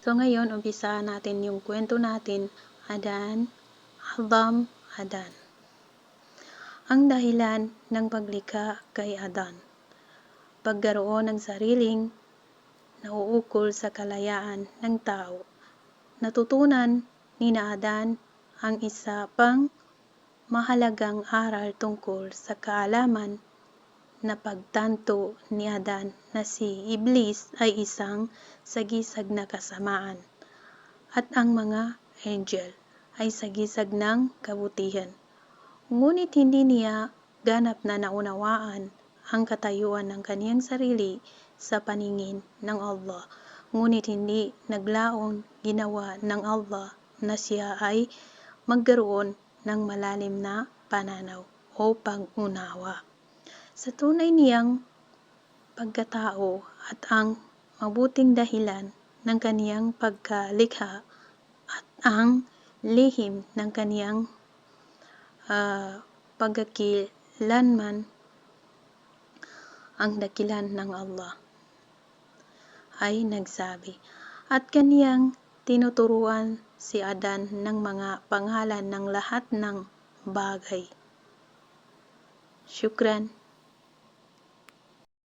So ngayon, umpisa natin yung kwento natin, Adan, Adam, Adan. Ang dahilan ng paglikha kay Adan. Pagkaroon ng sariling nauukol sa kalayaan ng tao. Natutunan ni na Adan ang isa pang mahalagang aral tungkol sa kaalaman na pagtanto ni Adan na si Iblis ay isang sagisag na kasamaan at ang mga angel ay sagisag ng kabutihan. Ngunit hindi niya ganap na naunawaan ang katayuan ng kaniyang sarili sa paningin ng Allah. Ngunit hindi naglaon ginawa ng Allah na siya ay magkaroon ng malalim na pananaw o pag-unawa sa tunay niyang pagkatao at ang mabuting dahilan ng kaniyang pagkalikha at ang lihim ng kaniyang uh, pagkakilanman ang dakilan ng Allah ay nagsabi at kaniyang tinuturuan si Adan ng mga pangalan ng lahat ng bagay. Shukran.